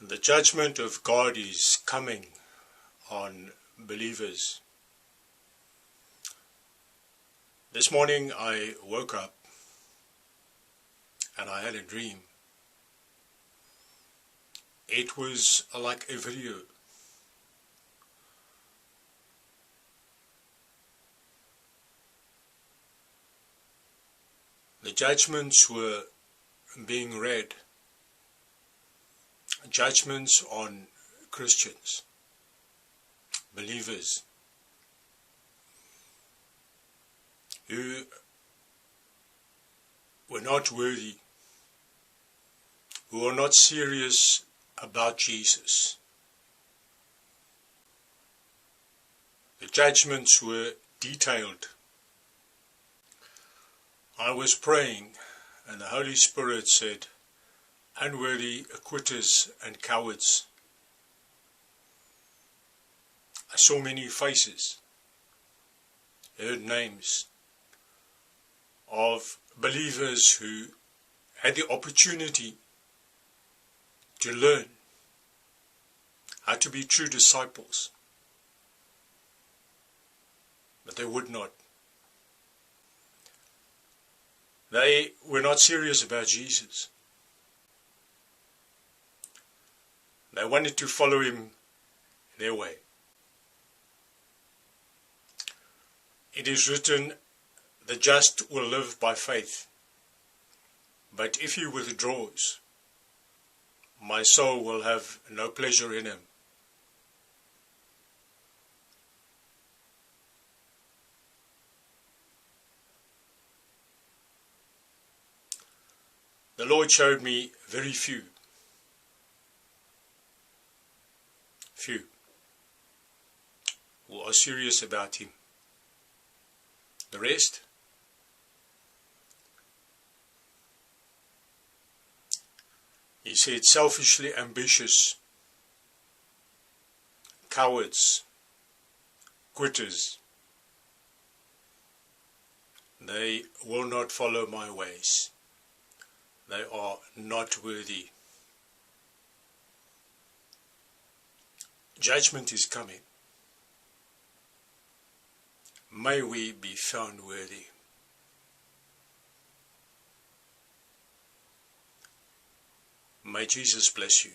The judgment of God is coming on believers. This morning I woke up and I had a dream. It was like a video. The judgments were being read judgments on Christians, believers, who were not worthy, who were not serious about Jesus. The judgments were detailed. I was praying, and the Holy Spirit said, unworthy acquitters and cowards. I saw many faces, heard names of believers who had the opportunity to learn how to be true disciples, but they would not. They were not serious about Jesus. They wanted to follow him their way. It is written, the just will live by faith. But if he withdraws, my soul will have no pleasure in him. The Lord showed me very few few who are serious about him. The rest, he said, selfishly ambitious, cowards, quitters. They will not follow my ways. They are not worthy. Judgment is coming. May we be found worthy. May Jesus bless you.